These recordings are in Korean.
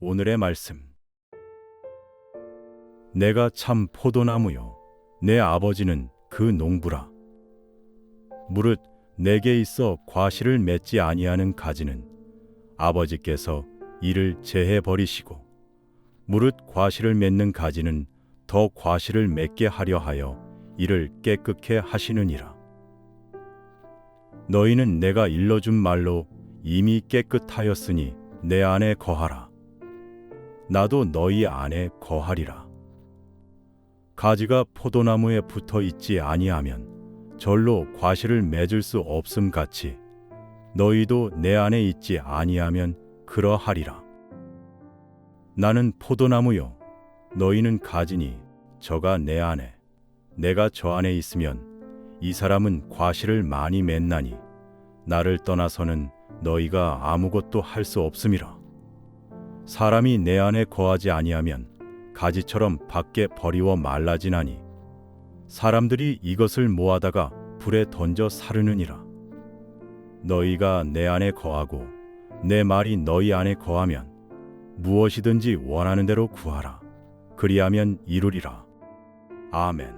오늘의 말씀. 내가 참 포도나무요. 내 아버지는 그 농부라. 무릇 내게 있어 과실을 맺지 아니하는 가지는 아버지께서 이를 제해 버리시고 무릇 과실을 맺는 가지는 더 과실을 맺게 하려 하여 이를 깨끗게 하시느니라. 너희는 내가 일러준 말로 이미 깨끗하였으니 내 안에 거하라. 나도 너희 안에 거하리라. 가지가 포도나무에 붙어 있지 아니하면 절로 과실을 맺을 수 없음 같이 너희도 내 안에 있지 아니하면 그러하리라. 나는 포도나무요 너희는 가지니 저가 내 안에 내가 저 안에 있으면 이 사람은 과실을 많이 맺나니 나를 떠나서는 너희가 아무것도 할 수 없음이라. 사람이 내 안에 거하지 아니하면 가지처럼 밖에 버리워 말라지나니 사람들이 이것을 모아다가 불에 던져 사르느니라. 너희가 내 안에 거하고 내 말이 너희 안에 거하면 무엇이든지 원하는 대로 구하라. 그리하면 이루리라. 아멘.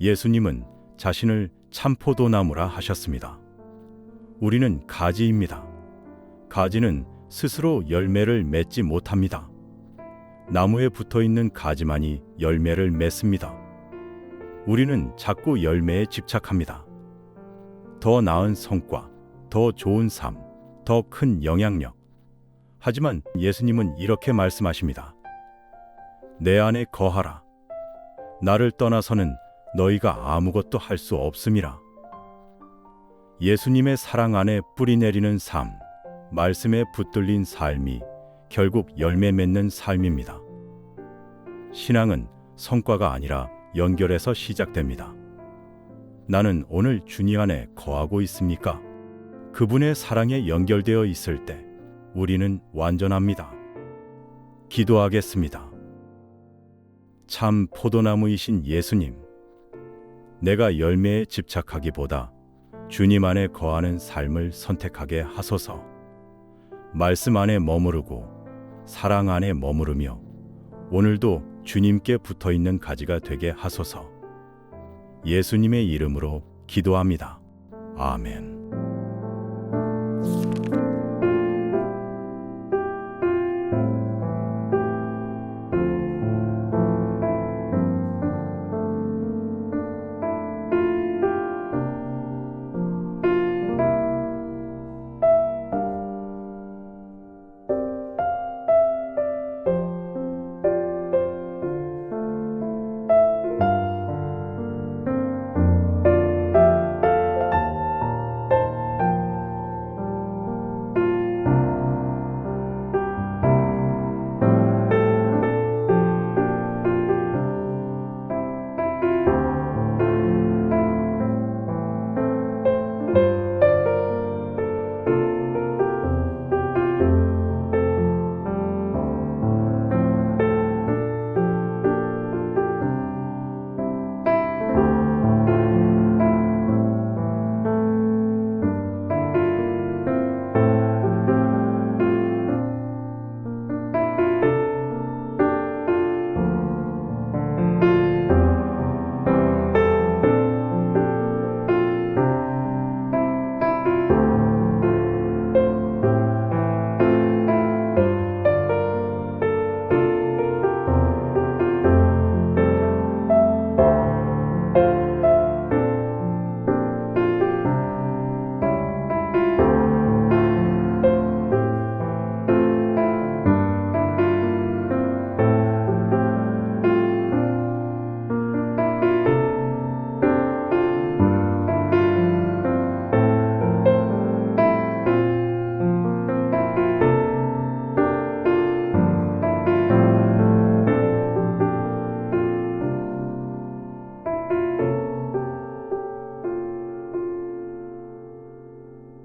예수님은 자신을 참포도나무라 하셨습니다. 우리는 가지입니다. 가지는 스스로 열매를 맺지 못합니다. 나무에 붙어 있는 가지만이 열매를 맺습니다. 우리는 자꾸 열매에 집착합니다. 더 나은 성과, 더 좋은 삶, 더 큰 영향력. 하지만 예수님은 이렇게 말씀하십니다. 내 안에 거하라. 나를 떠나서는 너희가 아무것도 할 수 없음이라. 예수님의 사랑 안에 뿌리 내리는 삶, 말씀에 붙들린 삶이 결국 열매 맺는 삶입니다. 신앙은 성과가 아니라 연결에서 시작됩니다. 나는 오늘 주님 안에 거하고 있습니까? 그분의 사랑에 연결되어 있을 때 우리는 완전합니다. 기도하겠습니다. 참 포도나무이신 예수님, 내가 열매에 집착하기보다 주님 안에 거하는 삶을 선택하게 하소서. 말씀 안에 머무르고 사랑 안에 머무르며 오늘도 주님께 붙어 있는 가지가 되게 하소서. 예수님의 이름으로 기도합니다. 아멘.